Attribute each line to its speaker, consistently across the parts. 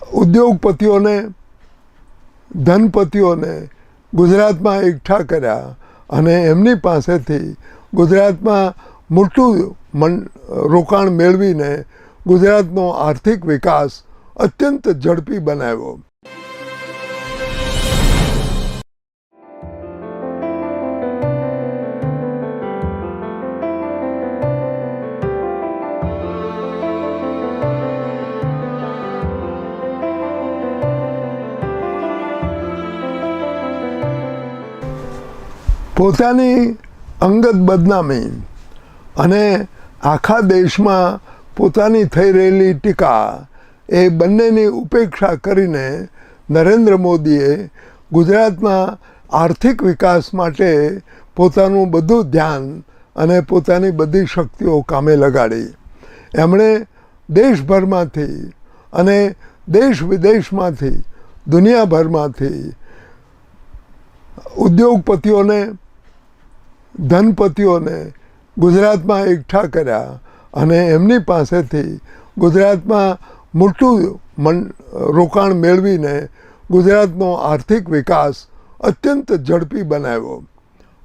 Speaker 1: ઉદ્યોગપતિઓને, ધનપતિઓને ગુજરાતમાં એકઠા કર્યા અને એમની પાસેથી ગુજરાતમાં મોટું મન, રોકાણ મેળવીને ગુજરાતનો આર્થિક વિકાસ અત્યંત ઝડપી બનાવ્યો. પોતાની અંગત બદનામી અને આખા દેશમાં પોતાની થઈ રહેલી ટીકા એ બંનેની ઉપેક્ષા કરીને નરેન્દ્ર મોદીએ ગુજરાતના આર્થિક વિકાસ માટે પોતાનું બધું ધ્યાન અને પોતાની બધી શક્તિઓ કામે લગાડી. એમણે દેશભરમાંથી અને દેશ વિદેશમાંથી દુનિયાભરમાંથી ઉદ્યોગપતિઓને ધનપતિઓને ગુજરાતમાં એકઠા કર્યા અને એમની પાસેથી ગુજરાતમાં મોટું મન, રોકાણ મેળવીને ગુજરાતનો આર્થિક વિકાસ અત્યંત ઝડપી બનાવ્યો.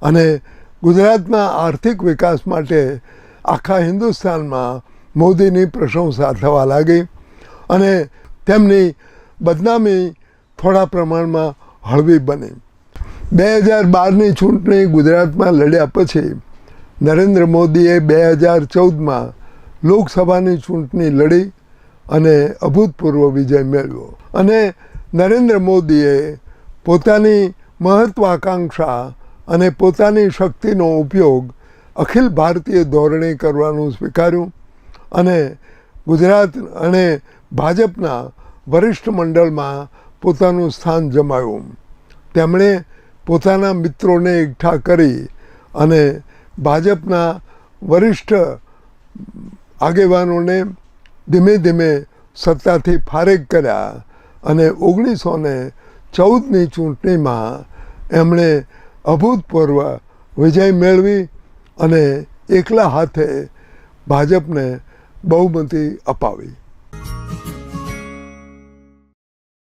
Speaker 1: અને ગુજરાતના આર્થિક વિકાસ માટે આખા હિન્દુસ્તાનમાં મોદીની પ્રશંસા થવા લાગી અને તેમની બદનામી થોડા પ્રમાણમાં હળવી બની. બે હજાર બારની ચૂંટણી ગુજરાતમાં લડ્યા પછી નરેન્દ્ર મોદીએ બે હજાર ચૌદમાં લોકસભાની ચૂંટણી લડી અને અભૂતપૂર્વ વિજય મેળવ્યો. અને નરેન્દ્ર મોદીએ પોતાની મહત્વાકાંક્ષા અને પોતાની શક્તિનો ઉપયોગ અખિલ ભારતીય ધોરણે કરવાનું સ્વીકાર્યું અને ગુજરાત અને ભાજપના વરિષ્ઠ મંડળમાં પોતાનું સ્થાન જમાવ્યું. તેમણે પોતાના મિત્રોને એકઠા કરી અને ભાજપના વરિષ્ઠ આગેવાનોને ધીમે ધીમે સત્તાથી ફારેક કર્યા અને ઓગણીસો ને ચૌદની ચૂંટણીમાં એમણે અભૂતપૂર્વ વિજય મેળવી અને એકલા હાથે ભાજપને બહુમતી અપાવી.